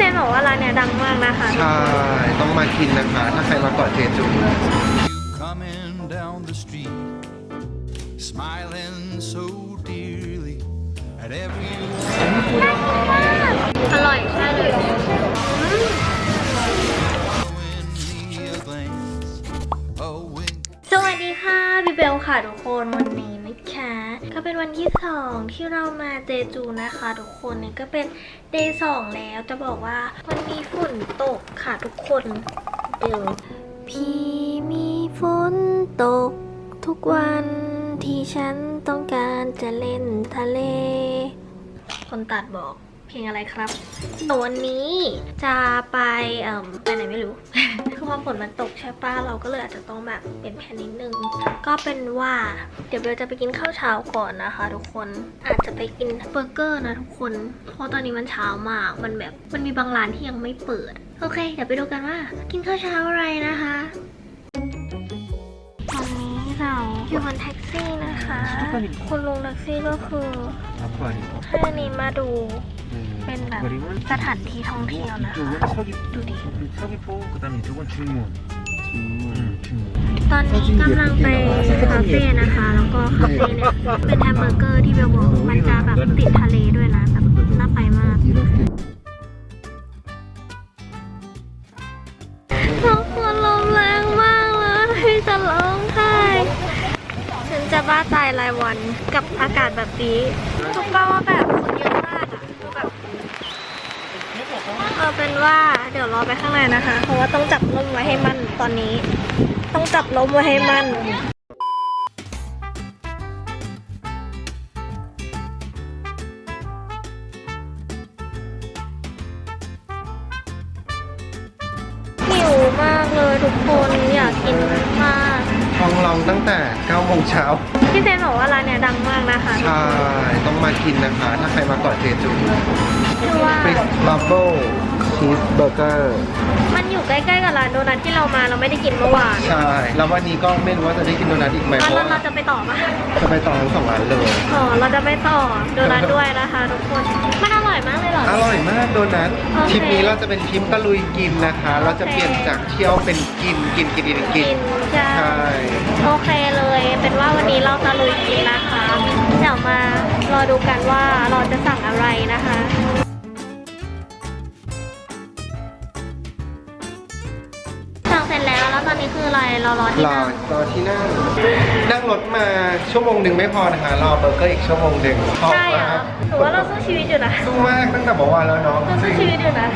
เซนบอกว่าร้านเนี้ยดังมากนะคะ ใช่ ต้องมากินนะคะ ถ้าใครมาเกาะเจจู coming down the street, smiling so dearly at everyone. อร่อยใช่เลย Showing me a glance, a wink. สวัสดีค่ะพี่เบลค่ะทุกคนวันนี้นะคะ ก็เป็นวันที่สองที่เรามาเจจูนะคะ ทุกคนเนี่ยก็เป็นเดย์สองแล้วจะบอกว่าวันนี้ฝนตกค่ะทุกคนเดี๋ยวพี่มีฝนตก ทุกวันที่ฉันต้องการจะเล่นทะเล คนตัดบอก เพลงอะไรครับแต่วันนี้จะไปเอ่มไปไหนไม่รู้ คือพอฝนมันตกใช่ป้ะเราก็เลยอาจจะต้องแบบเปลี่ยนแผนนิดนึง ก็เป็นว่าเดี๋ยวเบลจะไปกินข้าวเช้าก่อนนะคะ ทุกคน อาจจะไปกินเบอร์เกอร์นะทุกคน เพราะตอนนี้มันเช้ามาก มันแบบมันมีบางร้านที่ยังไม่เปิด โอเค เดี๋ยวไปดูกันว่า กินข้าวเช้าอะไรนะคะตอนนี้เราอยู่บนแท็กซี่นะคะ คุณลุงแท็กซี่ก็คือให้อันนี้มาดู เป็นแบบสถานที่ท่องเที่ยวนะคะ ดูดิ 서귀포 그다음에 이쪽은 중문. 음, 중문. ตอนนี้กำลังไปคาเฟ่นะคะ แล้วก็คาเฟ่เนี่ยเป็นแฮมเบอร์เกอร์ที่เบลบอกมันจะแบบติดทะเลด้วยนะแบบน่าไปมากทุกคนลมแรงมากเลยจะร้องไห้ฉันจะบ้าตายรายวันกับอากาศแบบนี้ทุกก็ว่าแบบ เอาเป็นว่าเดี๋ยวรอไปข้างในนะคะ เพราะว่าต้องจับล่มไว้ให้มั่นตอนนี้ ต้องจับล้มไว้ให้มั่นหิวมากเลยทุกคนอยากกินมากทองลองตั้งแต่9โมงเช้า พี่เซ ใช่ ต้องมากินนะคะ ถ้าใครมาเกาะเจจูชื่อว่าฟิกบับเบิ้ลชีสเบอร์เกอร์มันอยู่ใกล้ๆกับร้านโดนัทที่เรามาเราไม่ได้กินเมื่อวานใช่ แล้ววันนี้ก็ไม่รู้ว่าจะได้กินโดนัทอีกไหมแล้วเพราะเราว่าจะไปต่อปะจะไปต่อทั้งสองร้านเลย อ๋อเราจะไปต่อโดนัทด้วยนะคะทุกคน มันอร่อยมากเลยเหรอ อร่อยมากโดนัทโอเค ทริปนี้เราจะเป็นทริปตะลุยกินนะคะ เราจะเปลี่ยนจากเที่ยวเป็นกินกินกินกินกิกินนใช่ ใช่ โอเคเลย เป็นว่าวันนี้เราจะลุยกินนะคะ เดี๋ยวมารอดูกันว่าเราจะสั่งอะไรนะคะสั่งเสร็จแล้วแล้วตอนนี้คืออะไรเรารอที่รอนั่งรอที่นั่ง นั่งรถมาชั่วโมงหนึ่งไม่พอนะคะ รอเบอร์เกอร์อีกชั่วโมงหนึ่งเพราะใช่เหรว่าอหรือว่าเราสู้ชีวิตอยู่นะสู้มากตั้งแต่เมื่อวานแล้วเนาะเราสู้ชีวิตอยู่นะ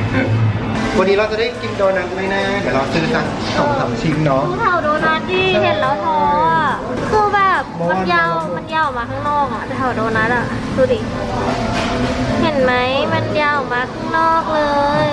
วันนี้เราจะได้กินโดนัทไหมนะ เดี๋ยวเราซื้อสักสองสามชิ้นเนาะดูแถวโดนัทที่เห็นแล้วท้ออะคือแบบมันยาวมันยาวออกมาข้างนอกอะแถวโดนัทอะดูดิ เห็นไหมมันยาวออกมาข้างนอกเลย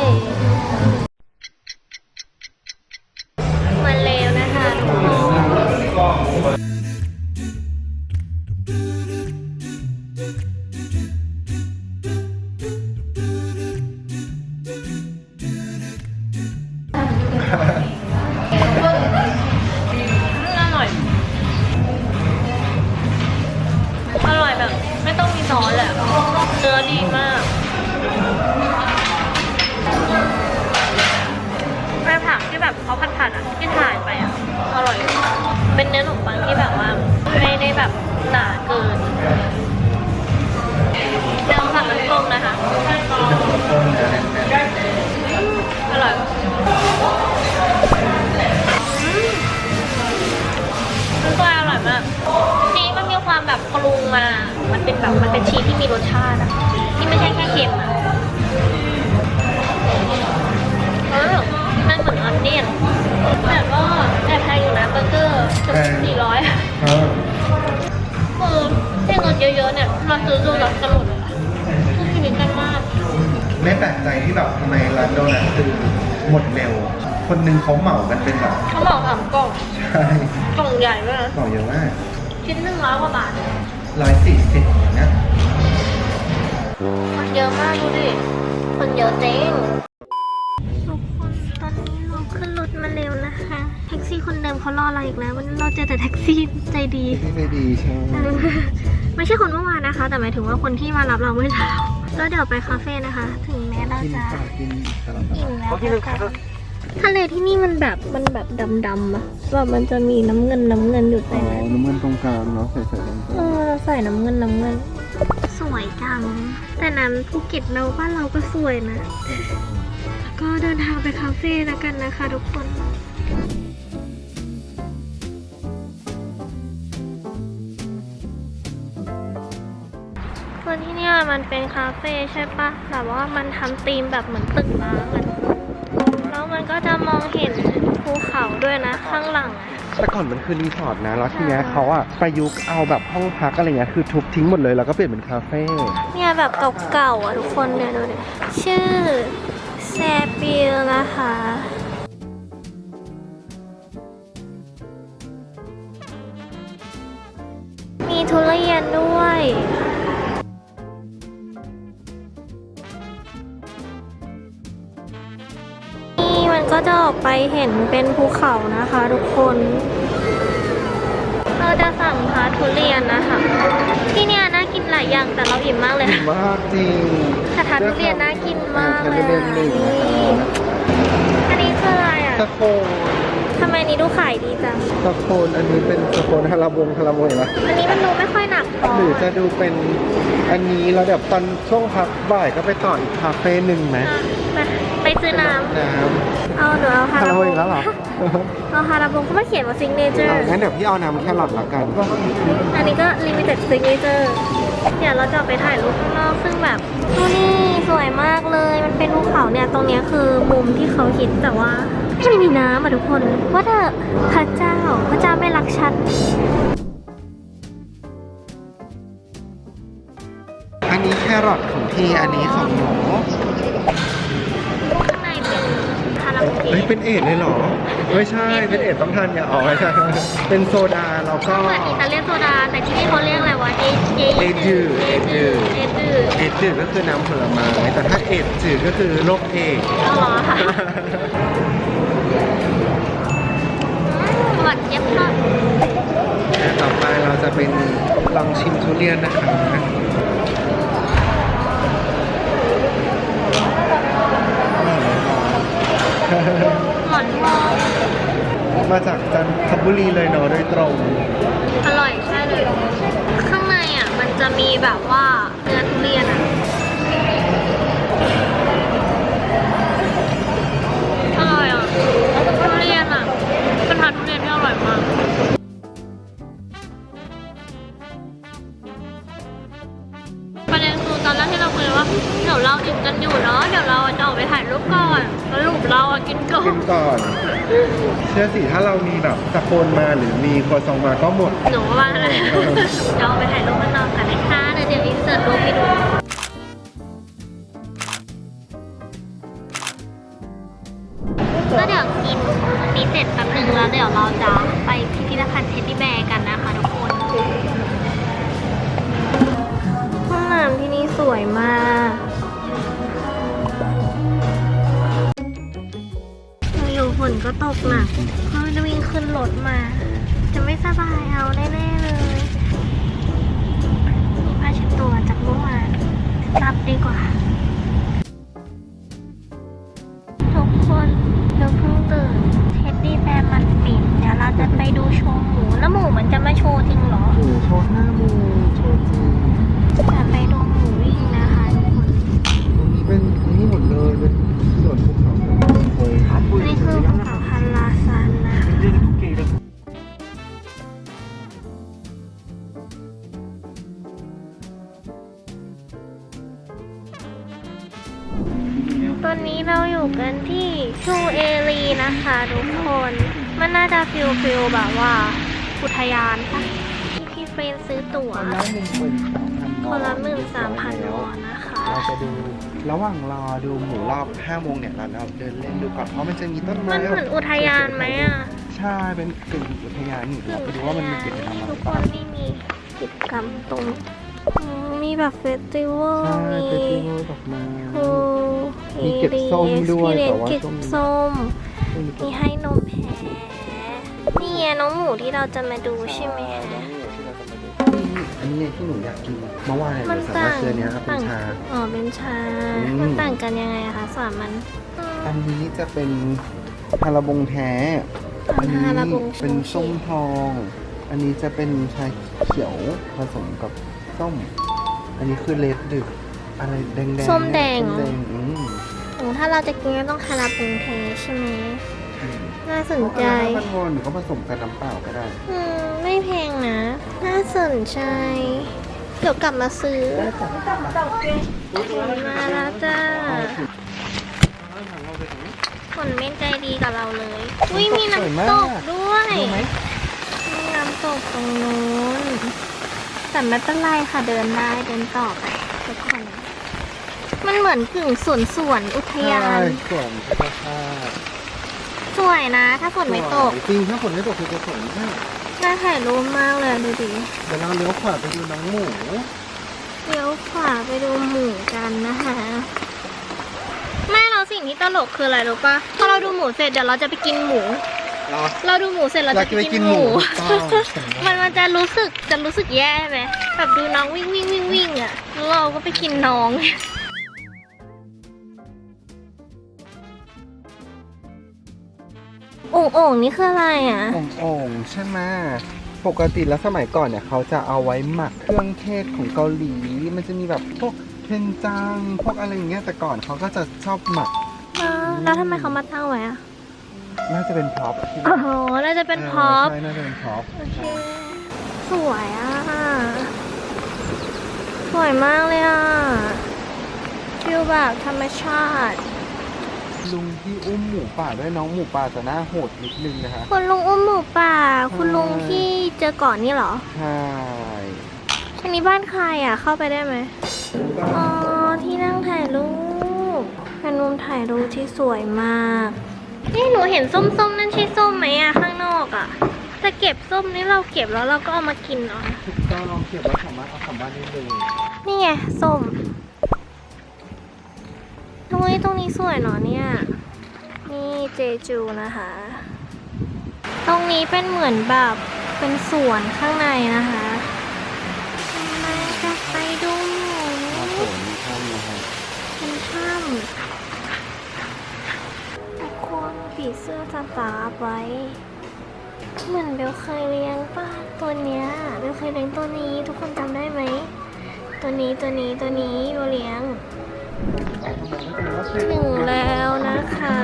มามันเป็นแบบมันเป็นชีสที่มีรสชาติอะที่ไม่ใช่แค่เค็มอะเออมันเหมือนออนเนียนแต่ก็แอบแพงอยู่นะเบอร์เกอร์จะสี่ร้อยคือที่เงินเยอะๆเนี่ยเราซื้อดูแล้วจะหมดเลยอะคือชีวิตกันมาก ไม่แปลกใจที่แบบทำไมร้านโดนัทคือหมดเร็ว คนหนึ่งเขาเหมากันเป็นแบบเขาบอกสามกล่องใช่กล่องใหญ่มากต่อเยอะมาก ชิ้นหนึ่งร้อยกว่าบาท ร้อยสี่สิบนะคนเยอะมากดูดิ คนเยอะจริงทุกคนตอนนี้เราขึ้นรถมาเร็วนะคะ แท็กซี่คนเดิมเขารอเราอีกแล้ววันนี้เราเจอแต่แท็กซี่ใจดีที่ใจดีใช่ไหมเออไม่ใช่คนเมื่อวานนะคะ แต่หมายถึงว่าคนที่มารับเราเมื่อเช้าแล้วเดี๋ยวไปคาเฟ่นะคะ ถึงแม้เรากินจะปลากินสลัดอิ่มแล้วก็ตาม ทะเลที่นี่มันแบบมันแบบดำๆอะแบบมันจะมีน้ำเงินน้ำเงินอยู่อ๋ในอนั้นน้ำมันตรงกลางเนาะใส่ใส่ตรงกเอลางอเราใส่น้ำเงินน้ำเงิน สวยจัง แต่นั้นภูเก็ตเราบ้านเราก็สวยนะก็เดินทางไปคาเฟ่แล้วกันนะคะทุกคน คนที่เนี่ยมันเป็นคาเฟ่ใช่ปะแบบว่ามันทำธีมแบบเหมือนตึกร้างอะทุกคนแล้ว มันก็จะมองเห็นภูเขาด้วยนะ ข้างหลังอะ แต่ก่อนมันคือรีสอร์ทนะแล้วทีเนี้ยเขาอะประยุกต์เอาแบบห้องพักอะไรเงี้ยคือทุบทิ้งหมดเลยแล้วก็เปลี่ยนเป็นคาเฟ่เนี่ยแบบเก่าๆอะทุกคนเนี่ยดูดิชื่อแซปิลนะคะ มีทุเรียนด้วย ก็จะออกไปเห็นเป็นภูเขานะคะทุกคน เราจะสั่งพาทุเรียนนะคะ ที่เนี่ยน่ากินหลายอย่างแต่เราอิ่มมากเลยนะมากจริงกระทะทุเรียนน่ากินมากเลยทุเรียนหนึ่งนี่อันนี้คืออะไรอะสะโคน ทำไมอันนี้ดูขายดีจังสะโคนอันนี้เป็นสะโคนฮาราบงฮาราโมยนะอันนี้มันดูไม่ค่อยหนักพอหรือจะดูเป็นอันนี้แล้วเดี๋ยวตอนช่วงพักบ่ายก็ไปต่ออีกคาเฟ่หนึ่งไหมอะไปไปซื้อน้น้ำเอาหนูเอาำฮาฮาราราบโมยงอีกแล้วเหรอเอาฮาราบงเขาไม่เขียนว่าซิงเนเจอเอาร์งั้นเดี๋ยวพี่เอาน้ำแครอทละกัน อันนี้ก็ลิมิเต็ดซิงเนเจอร์เดี๋ยวเราจะออกไปถ่ายรูปข้างนอกซึ่งแบบดูนี่สวยมากเลยมันเป็นภูเขาเนี่ยตรงเนี้ยคือมุมที่เขาคิดแต่ว่า มันมีน้ำอะทุกคนว่าเถอะพระเจ้าพระเจ้าไม่รักฉันอันนี้แครอทของพี่อันนี้ของหนูข้างในเป็นคาราโอเกะเฮ้ยเป็นเอดเลยเหรอ ไม่ใช่เป็นเอดต้องทานยาอ๋อไม่ใช่เป็นโซดาแล้วก็ เหมือนอิตาเลียนโซดา แต่ที่นี่เขาเรียกอะไรวะเอเอเอจืดเอจืด เอจืดเอดจืดก็คือน้ำผลไม้แต่ถ้าเอดจืดก็คือโรคเอดส์เอาเหรอคะ มาหรือมีครัวซองมาก็หมด หนูว่าอะไรเดี๋ยวออกไปถ่ายรูปข้างนอกกันนะคะเดี๋ยวเดี๋ยวอินเสิร์ตรูปให้ดู ก็เดี๋ยวกินอันนี้เสร็จแป๊บหนึ่งแล้วเดี๋ยวเราจะไปพิพิธภัณฑ์เท็ดดี้แบร์กันนะคะทุกคน ห้องน้ำที่นี่สวยมากอยู่ๆฝนก็ตกหนักเพราะจะวิ่งขึ้นรถมา จะไม่สบายเอาแน่ๆเลยมีผ้าเช็ดตัวจากเมื่อวานรับดีกว่า ทุกคนเราเพิ่งตื่นเท็ดดี้แบร์มันปิด เดี๋ยวเราจะไปดูโชว์หมู แล้วหมูมันจะมาโชว์จริงเหรอ โอ้โชว์หน้ามูโชว์จริง นน่าจะฟิลฟิลแบบว่า อุทยานปะที่พี่เฟรนซื้อตั๋วคนละหนึ่งหมื่นสามพันคนละหมื่นสามพันวอนนะคะ เราจะดูระหว่างรอดูหมูรอบ5โมงเนี่ยเราเราเดินเล่นดูก่อนเพราะมันจะมีต้นไม้มันเหมือนอุทยานไหมอะใช่เป็นกึ่งอุทยานนี่เราไปดูว่ามันมีกิจกรรมอะไรทุกคบ้างนนี่มีกิจกรรมตรงอืมมีแบบเฟสติวัลใช่มีไปดูดอกไม้โอ้มีเก็บส้มด้วยแต่ว่าเก็บช่วงนี้ส้มมีให้นมแพะนี่ ไงน้องหมูที่เราจะมาดูใช่ไหมคะ อันนี้นี้เนี่ยที่หนูอยากกินเมื่อวานเนี่ยหมันนูสาต่ามารถงซื้ออนเนี้ยครับเป็นต่างชา อ๋อเป็นชา อืม มันต่างกันยังไงอะคะสอนมันอืมอันนี้จะเป็นฮาราบงแท้ อันนี้ฮาราบงเป็นส้มทอง อันนี้จะเป็นชาเขียวผสมกับส้ม อันนี้คือเลดดึก อะไรแดงๆส้มแดง ส้มเหรแดองอืมโอ้ถ้าเราจะกินก็ต้องคาราบุงเทใช่ไหม น่าสนใจห้าพันวอนหรือก็ผสมกับน้ำเปล่าก็ได้ อืมไม่แพงนะ น่าสนใจ เดี๋ยวกลับมาซื้อมาแล้วจ้าฝนไม่ใจดีกับเราเลย อุ้ยมีน้ำตกด้วยดูไหมมีน้ำตกตรงนู้น แต่ไม่เป็นไรค่ะเดินได้เดินต่อไปทุกคน มันเหมือนกึ่งสวนสวนๆอุทยาใช่นส่วนธรรมชาติ สวยนะ ถ้าฝนไม่ตก จริงถ้าฝนไม่ตกคือจะสวยมากน่าถ่ายรูปมากเลยดูดิเดี๋ยวเราเลี้ยวขวาไปดูน้องหมูเลี้ยวขวาไปดูหมูกันนะคะแม่เราสิ่งที่ตลกคืออะไรรู้ปะพอเราดูหมูเสร็จเดี๋ยวเราจะไปกินหมูเราเราดูหมูเสร็จเราอยาจะกไปไปกิกินนหหมูมูถูกต้องมันมันจะรู้สึกจะรู้สึกแย่ไหมแบบดูน้องวิ่งวิ่งวิ่งวิ่งอะแล้วเราก็ไปกินน้อง โอ่งโอ่งนี่คืออะไรอะโอ่งๆใช่ไหมปกติแล้วสมัยก่อนเนี่ยเขาจะเอาไว้หมักเครื่องเทศของเกาหลี มันจะมีแบบพวกเทนจัง พวกอะไรอย่างเงี้ยแต่ก่อนเขาก็จะชอบหมักอ่าแล้วทำไมเขามาตั้งไว้อะน่าจะเป็นพร็อพที่อ๋อน่าจะเป็นพ็อปใช่น่าจะเป็นพร็อพโอเค สวยอะ สวยมากเลยอะฟิลแบบธรรมชาติ ลุงที่อุ้มหมูป่าด้วยน้องหมูป่าจะหน้าโหดนิดนึงนะคะคุณลุงอุ้มหมูป่า คุณลุงที่เจอก่อนนี่เหรอใช่อันนี้บ้านใครอะ เข้าไปได้ไหมอ๋อที่นั่งถ่ายรูปเป็นมุมถ่ายรูปที่สวยมาก นี่หนูเห็นส้มๆนั่นใช่ส้มไหมอะข้างนอกอะจะเก็บส้มนี่เราเก็บแล้วเราก็เอามากินเนาะถูกต้องลองเก็บไว้สามารถเอากลับบ้านได้เลยนี่ไงส้ม ทำไมตรงนี้สวยเนาะเนี่ย นี่เจจูนะคะ ตรงนี้เป็นเหมือนแบบเป็นสวนข้างในนะคะมาจะไปดูหมูมาโผล่มีถ้ำนะฮะเป็นถ้ำทุกคนผีเสื้อสตาร์ฟไว้เหมือนเบลเคยเลี้ยงป้าตัวเนี้ยเบลเคยเลี้ยงตัวนี้ ทุกคนจำได้ไหม ตัวนี้ตัวนี้ตัวนี้เบลเลี้ยง ถึงแล้วนะคะ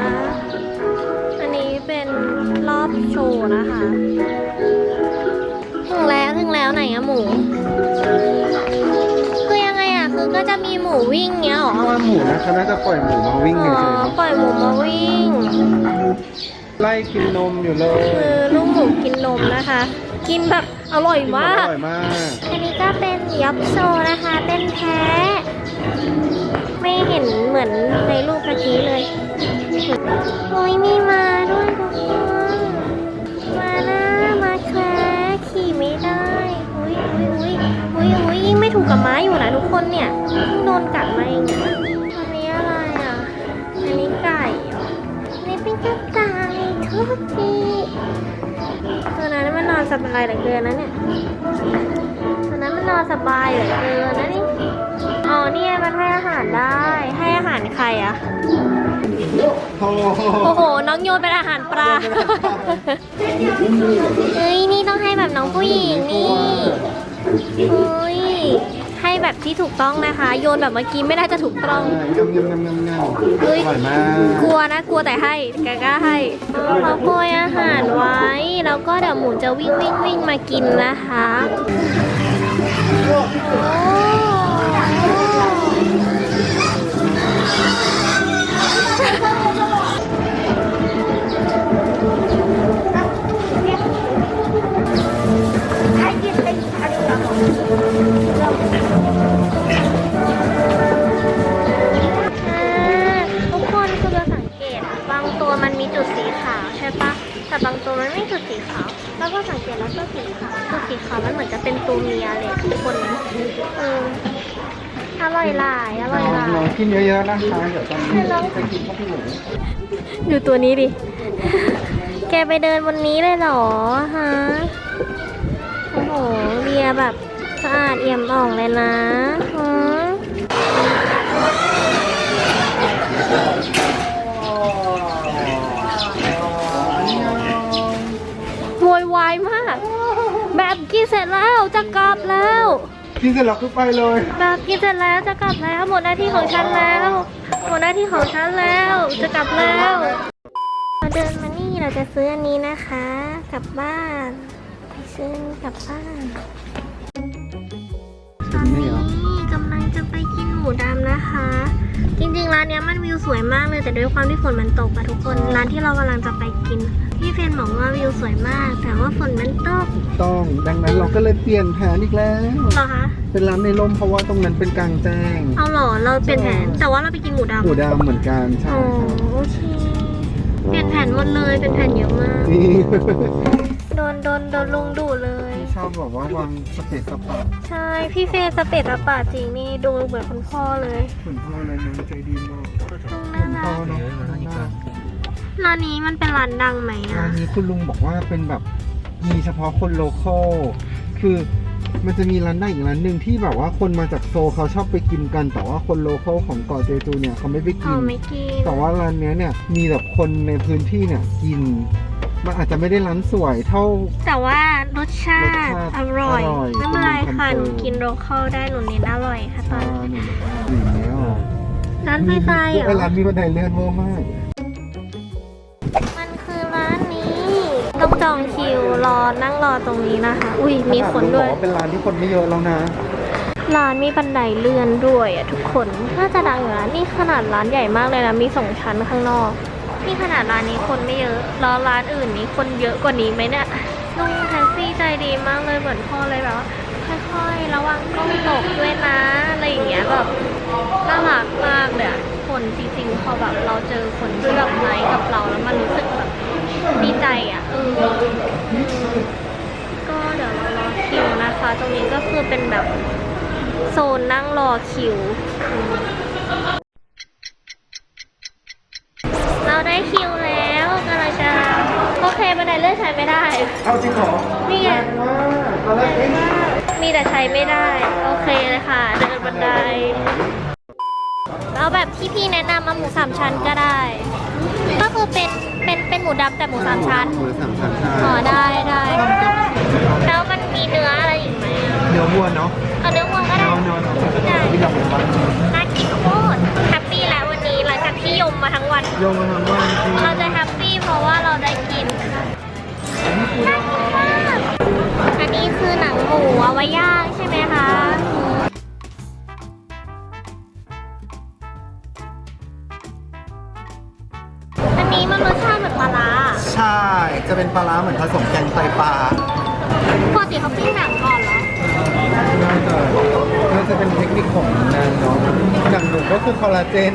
อันนี้เป็นรอบโชว์นะคะ ถึงแล้วถึงแล้วไหนอะหมู คือยังไงอะคือก็จะมีหมูวิ่งเงี้ยเหรอเพราะว่าหมูนะเขาน่าจะปล่อยหมูมาวิ่งอ๋เฉอยๆเนอะปล่อยหมูมาวิ่งไล่กินนมอยู่เลยคือลูกหมูกินนมนะคะ กินแบบอร่อยกินแบบมาอกร่อยมาก อันนี้ก็เป็นยับโซนะคะ เป็นแพ้ ไม่เห็นเหมือนในรูปเมื่อกี้เลยโอ้ยมีมาด้วยทุกคนมานะมาแคร์ขี่ไม่ได้อุ้ยอุ้ยอุ้ยอุ้ยอุ้ยยิ่งไม่ถูกกับม้าอยู่นะทุกคนเนี่ยยิ่งโดนกัดมาเองเนี่ยอันนี้อะไรอะอันนี้ไก่เหรออันนี้เป็นกระต่ายทุกทีตัวนั้นมันนอนสบายเหลือเกินนะเนี่ยตอนนั้นมันนอนสบายเหลือเกินนะนี่ อ๋อเนี่ยมันให้อาหารได้ ให้อาหารใครอะโอ้โหโอ้โห น้องโยนเป็นอาหารปลา เฮ้ย นี่ต้องให้แบบน้องผู้หญิงนี่เฮ้ย ให้แบบที่ถูกต้องนะคะ โยนแบบเมื่อกี้ไม่น่าจะถูกต้องงำงำงำงำงำเฮ้ยอร่อยมาก กลัวนะ กลัวแต่ให้แกกล้าให้เขาโปรยอาหารไว้ แล้วก็เดี๋ยวหมูจะวิ่งวิ่งวิ่งมากินนะคะ โอ้ ทุกคนคือเราสังเกตอะบางตัวมันมีจุดสีขาวใช่ปะแต่บางตัวมันไม่มีจุดสีขาว แล้วก็สังเกตแล้วตัวสีขาวจุดสีขาวมันเหมือนจะเป็นตัวเมียเลยทุกคนเอออร่อยหลายอร่อยหลาน้องยกินเยอะๆนะคะเดี๋ยวตอนนี้น้องจะกินข้าวหมูดูตัวนี้ดิ แกไปเดินบนนี้เลยเหรอฮะ โอ้โหเรียแบบสสะอาดเอี่ยมอ่องเลยนะหืมโวยวายมาก แบบกินเสร็จแล้วจะกลับแล้ว กินเสร็จแล้วคือไปเลย แบบกินเสร็จแล้วจะกลับแล้ว หมดหน้าที่ของฉันแล้ว หมดหน้าที่ของฉันแล้ว จะกลับแล้วเราเดินมานี่เราจะซื้ออันนี้นะคะ กลับบ้าน ไปซื้อกลับบ้าน หมูดำนะคะ จริงๆร้านเนี้ยมันวิวสวยมากเลย แต่ด้วยความที่ฝนมันตกอะทุกคนร้านที่เรากำลังจะไปกิน พี่เฟรนบอกว่าวิวสวยมาก แต่ว่าฝนมันตกต้อง ดังนั้นเราก็เลยเปลี่ยนแผนอีกแล้ว เหรอคะเป็นร้านในร่มเพราะว่าตรงนั้นเป็นกลางแจ้ง เอาเหรอเราเปลี่ยนแผนแต่ว่าเราไปกินหมูดำหมูดำเหมือนกันใช่อ๋อใช่โอเคเปลี่ยนแผนหมดเลยเป็นแผนเยอะมาก นี่ โดนโดนโดนลุงดุเลยช อบแบบว่าวางสเปซสปาใช่ พี่เฟย์สเปดอะป่าจริงนี่ดูเหมือนคุณพ่อเลยขุนพ่อเลยน้องใจดีมากลุงขุน่านพ่อรักเนาะน่ารักร้านนี้มันเป็นร้านดังไหมร้าอะนนี้คุณลุงบอกว่าเป็นแบบมีเฉพาะคนโลคอลคือมันจะมีร้านได้อีกร้านหนึ่งที่แบบว่าคนมาจากโซลเขาชอบไปกินกัน แต่ว่าคนโลคอลของเกาะเจจูเนี่ยเขาไม่ไปกิเอานไม่กินแต่ว่าร้านเนี้ยเนี่ยมีแบบคนในพื้นที่เนี่ยกิน มันอาจจะไม่ได้ร้านสวยเท่า แต่ว่ารสชาติรสชาติอร่อยอร่อยไม่เป็นไรค่ะเป็นหนูคอนเฟิร์มกินโรคเข้าได้หนูเน้นอร่อยค่ะตออ่านนี้หนึ่งแล้วร้านไฟไฟเหรไอ้อร้านมีบันไดเลื่อนเวอร์มาก มันคือร้านนี้ ต้องจองคิวรอนั่งรอตรงนี้นะคะ อุ้ยมีคนด้วยบอกว่าเป็นร้านที่คนไม่เยอะแล้วนะ ร้านมีบันไดเลื่อนด้วยอะทุกคน น่าจะดังอยู่นะนี่ขนาดร้านใหญ่มากเลยนะ มีสองชั้นข้างนอก นี่ขนาดร้านนี้คนไม่เยอะแล้วร้านอื่นนี้คนเยอะกว่านี้ไหมเนี่ยลุงแท็กซี่ใจดีมากเลยเหมือนพ่อเลยแบบว่าค่อยๆ ระวังกล้องตกด้วยนะอะไรอย่างเงี้ยแบบน่ารักมากเลยอะคนจริงๆพอแบบเราเจอคนที่แบบไนท์กับเราแล้วมันรู้สึกแบบดีใจอะเออก็เดี๋ยวเรารอคิวนะคะ ตรงนี้ก็คือเป็นแบบโซนนั่งรอคิว บันไดเลื่อนใช้ไม่ได้ เอาจริงเหรอนี่ไงว้าตอนแรกเอ๊ะ มีแต่ใช้ไม่ได้ โอเคเลยค่ะ เดินบันไดเอาแบบที่พี่แนะนำมาหมูสามชั้นก็ได้ ก็คือเป็นเป็นเป็นหมูดำแต่หมูสามชั้น หมูสามชั้นใช่อ๋อได้ได้แล้วมันมีเนื้ออะไรอีกไหมอะเนื้อวัวเนาะเอาเนื้อวัวก็ได้ เนื้อเนื้อเนื้อได้ที่เราเป็นบ้านน่ากินโคตรแฮปปี้แล้ววันนี้หลังจากที่ยมมาทั้งวัน โยมมาทำว่าจริง เราจะแฮปปี้เพ ราะว่าเราได้กินน่ากินมากอันนี้คือหนังหมูเอาไว้ย่างใช่ไหมคะอันนี้มันรสชาติเหมือนปลาร้าใช่ จะเป็นปลาร้าเหมือนผสมแกงไตปลาปกติเขาปิ้งหนังก่อนเหรอน่าจะน่าจะเป็นเทคนิคของนางเนาะหนังหมูก็คือคอลลาเจน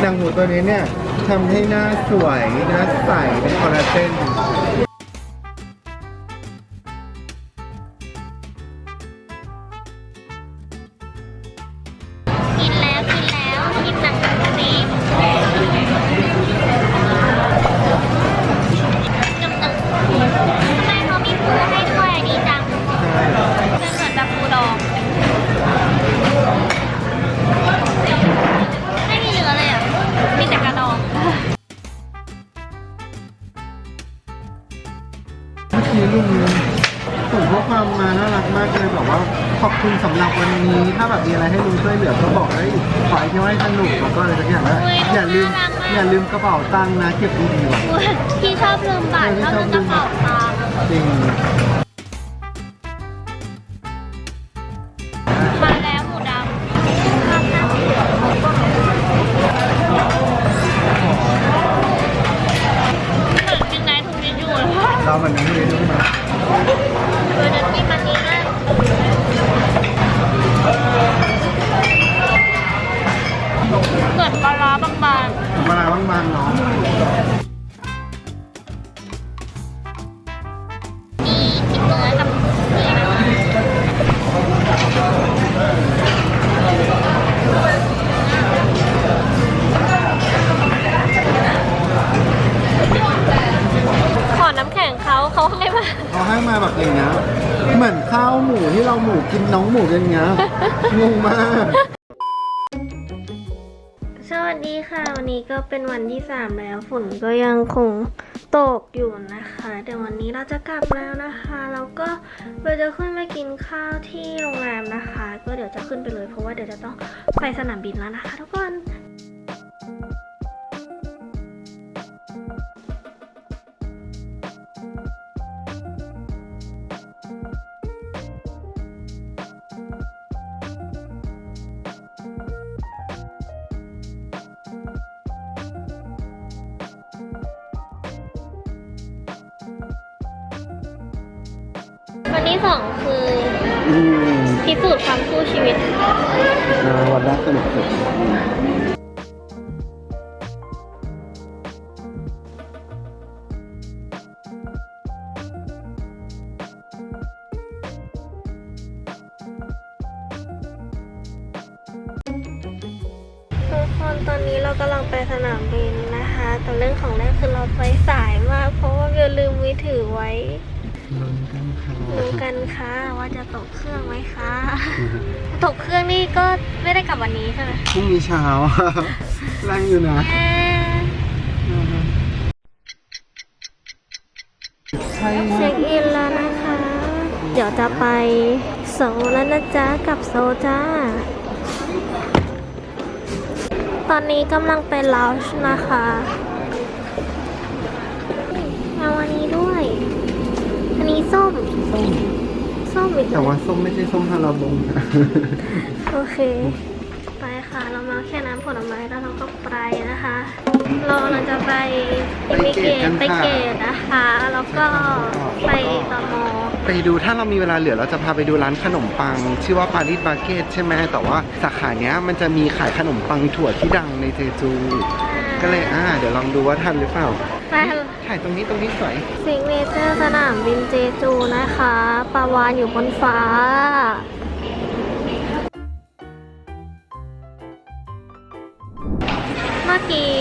หนังหมูตัวนี้เนี่ย ทำให้หน้าสวย หน้าใส เป็นคอลลาเจน ส่งข้อความมาน่ารักมากเลยบอกว่าขอบคุณสำหรับวันนี้ ถ้าแบบมีอะไรให้ลุงช่วยเหลือก็บอกได้อีกขอให้เที่ยวให้สนุกแล้วก็อะไรสักอย่างนะอุ๊ยอย่าลืมน่ารักมาก อย่าลืมกระเป๋าตังค์นะเก็บดีๆว่ะอุ๊ยพี่ชอบลืมบัตรชอบลืมกระเป๋าตังค์จริง มูกังเงี้ยงงมาก สวัสดีค่ะ วันนี้ก็เป็นวันที่3แล้วฝนก็ยังคงตกอยู่นะคะ แต่วันนี้เราจะกลับแล้วนะคะแล้วก็เราจะขึ้นไปกินข้าวที่โรงแรมนะคะ ก็เดี๋ยวจะขึ้นไปเลยเพราะว่าเดี๋ยวจะต้องไปสนามบินแล้วนะคะ ทุกคน วันที่สองคืออืมพิสูจน์ความสู้ชีวิต อ่าวันแรกสนุกสุด ตกเครื่องนี่ก็ไม่ได้กลับวันนี้ใช่ไหมพรุ่งนี้เช้าแรงอยู่นะเช่เช็คอินแล้วนะคะ เดี๋ยวจะไปโซลแล้วนะจ๊ะกับโซจ้า ตอนนี้กำลังไปลาวช์นะคะเอาอันนี้ด้วย อันนี้ส้มส้ม ส้มอีกแต่ว่าส้มไม่ใช่ส้มฮาราบงค่ะโอเค ไปค่ะ เรามาแค่น้ำผลไม้แล้วเราก็ไปนะคะ เราเราจะไปอิมิเกตไปเกตนะคะ แล้วก็ไปตมไปดูถ้าเรามีเวลาเหลือเราจะพาไปดูร้านขนมปัง ชื่อว่าปารีสบาเกตใช่ไหมแต่ว่าสาขาเนี้ยมันจะมีขายขนมปังถั่วที่ดังในเจจู ก็เลยอ่า เดี๋ยวลองดูว่าทันหรือเปล่า ไปถ่ายตรงนี้ตรงนี้สวยซิงเนเจอร์สนามบินเจจูนะคะปลาวานอยู่บนฟ้า เมื่อกี้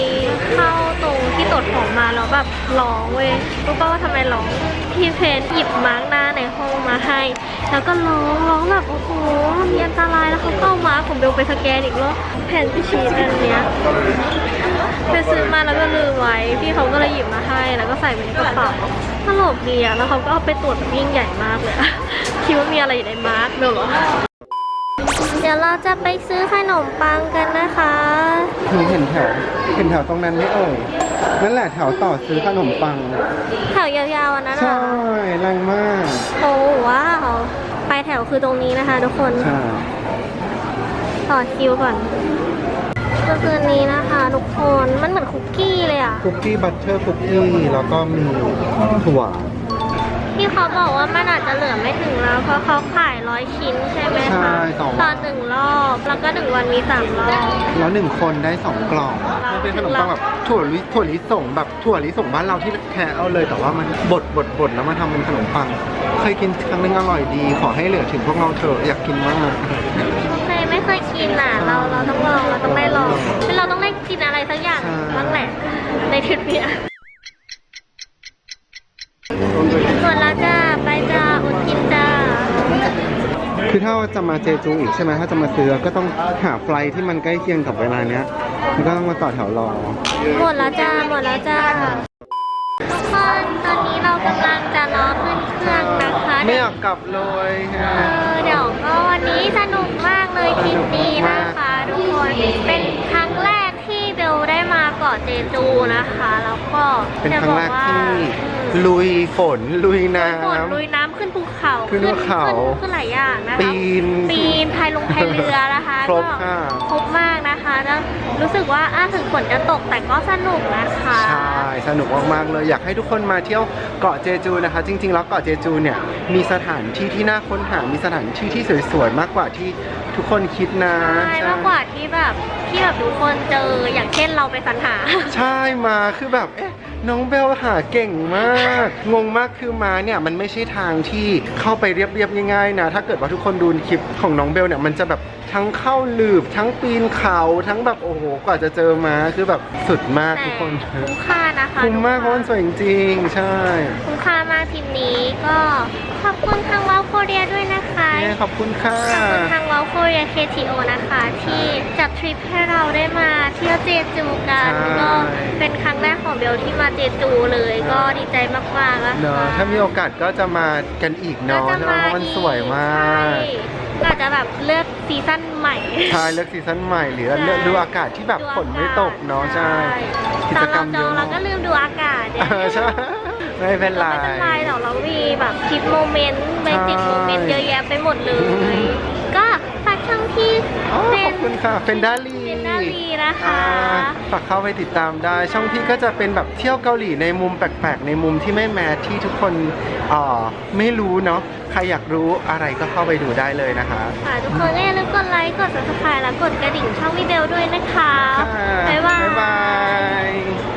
เข้าตรงที่ตรวจของมาแล้วแบบร้องเว้ยรู้ป่าว่าทำไมร้องพี่เพนหยิบมาร์กหน้าในห้องมาให้ แล้วก็ร้องร้องแบบโอ้โหมีอันตรายแล้วเขาก็เอามาร์กของเบลไปสแกนอีกรอบแผ่นชีสอันเนี้ย ไปซื้อมาแล้วก็ลืมไว้ พี่เขาก็เลยหยิบมาให้ แล้วก็ใส่ไว้ในกระเป๋าตลกดีอะแล้วเขาก็เอาไปตรวจแบบยิ่งใหญ่มากเลยอะคิดว่ามีอะไรอยู่ในมาร์กเบลเหรอเดี๋ยวเราจะไปซื้อขนมปังกันนะคะคือเห็นแถว เห็นแถวตรงนั้นไหม่เอ่ย นั่นแหละแถวต่อซื้อขนมปัง แถวยาวๆอันนั้นเหรใช่อแรงมากโอ้ว้าวไปแถวคือตรงนี้นะคะ ทุกคน ใช่ ต่อคิวก่อน ก็คืออันนี้นะคะทุกคนมันเหมือนคุกกี้เลยอะ คุกกี้บัตเตอร์คุกกี้ แล้วก็มีถั่วที่เขาบอกว่ามันอาจจะเหลือไม่ถึงแล้ว เพราะเขาขายร้อยชิ้นใช่ไหมใช่คะสองต่อหนึ่งรอบ แล้วก็หนึ่งวันมีสามรอบ แล้วหนึ่งคนได้สองกล่องมันเป็นขนมปังแบบถั่วลิถั่วลิสงแบบถั่วลิสงบ้านเราที่แค่เอาเลย แต่ว่ามันบดบดบดแล้วมาทำเป็นขนมปัง เคยกินครั้งนึงอร่อยดี ขอให้เหลือถึงพวกเราเถอะอยากกินมาก เคยไม่เคยกินอะ เราเราต้องลองเราต้องได้ลองคือเราต้องได้กินอะไรสักอย่างใช่บ้างแหละในทริปเนี้ยหมดแล้วจ้าไปจ้าอุดกินจ้าคือถ้าจะมาเจจูอีกใช่ไหมถ้าจะมาซื้อก็ต้องหาไฟลท์ที่มันใกล้เคียงกับเวลาเนี้ยมันก็ต้องมาต่อแถวรอ หมดแล้วจ้าหมดแล้วจ้าทุกคนตอนนี้เรากำลังจะรอขึ้นเครื่องนะคะ ไม่อยากกลับเลยเอฮะอเดี๋ยวก็วันนี้สนุกมากเล ยทริปนี้นะคะทุกคนเป็นครั้งแรกที่เบลได้มาเกาะเจจูนะคะ แล้วก็เป็นจะครั้บงอแรกว่า ที่ ลุยฝนลุยน้ฝนลุยน้ำขึ้นภูเขาขึ้นภูเขาขึ้นขึ้นหลายอย่างนะำคะปีนปีนพายลงพายเรือนะคะครบก็ค่ะ ครบมากนะคะแล้วรู้สึกว่าอะถึงฝนจะตกแต่ก็สนุกนะคะ ใช่ สนุกมากๆเลยอยากให้ทุกคนมาเที่ยวเกาะเจจูนะคะ จริง ๆ แล้วเกาะเจจูเนี่ยมีสถานที่ที่น่าค้นหา มีสถานที่ที่สวยๆมากกว่าที่ทุกคนคิดนะใช่มากกว่าที่แบบที่แบบทุกคนเจออย่างเช่นเราไปสรรหา ใช่มาคือแบบเอ๊ะ น้องเบลหาเก่งมาก งงมากคือมาเนี่ยมันไม่ใช่ทางที่เข้าไปเรียบๆง่ายๆนะ ถ้าเกิดว่าทุกคนดูคลิปของน้องเบลเนี่ยมันจะแบบทั้งเข้าหลืบทั้งปีนเขาทั้งแบบโอ้โหกว่าจะเจอมาคือแบบสุดมากแต่ทุกคนคุ้มค่านะคะคุ้มมากเพทุราะมันสวยจริงๆใช่ คุ้มค่ามากทีนี้ก็ขอบคุณทางวอลโคเรียด้วยนะคะเย้ขอบคุณค่ะขอบคุณทางวอลโคเรีย KTO นะคะ ที่จัดทริปให้เราได้มาเที่ยวเจจูกันใช่ก็เป็นครั้งแรกของเบลที่มาเจจูเลยก็ดีใจมากๆนะคะเนาะถ้ามีโอกาสก็จะมากันอีกเนาะก็ใช่จะไหมเพราะมันสวยมากใช่ อาจจะแบบเลือกซีซั่นใหม่ ใช่เลือกซีซั่นใหม่หรือเลือกดูอากาศที่แบบฝนไม่ตกเนาะใช่กิตจอนกรเรารมจเยองอะเรามากก็ลืมดูอากาศเนี่ยเออใช่ไม่เป็นไรไม่เป็นไรหรอกเรามีแบบคลิปโมเมนต์เบจิกใช่โมเมนต์เยอะแยะไปหมดเลอืยมก็ฝากช่องที่อ๋อเป็ขอบคุณค่ะเฟนดาลีเฟนดา ลีนะคะฝากเข้าไปติดตามได้ ช่องพี่ก็จะเป็นแบบเที่ยวเกาหลีในมุมแปลกๆ ในมุมที่ไม่แมสที่ทุกคนเอ่อไม่รู้เนาะใครอยากรู้อะไรก็เข้าไปดูได้เลยนะคะ ค่ะทุกคนก็อย่าลืมกดไลค์กด subscribe และกดกระดิ่งช่องวิเบลด้วยนะคะ ค่ะบ๊ายบายบ๊ายบาย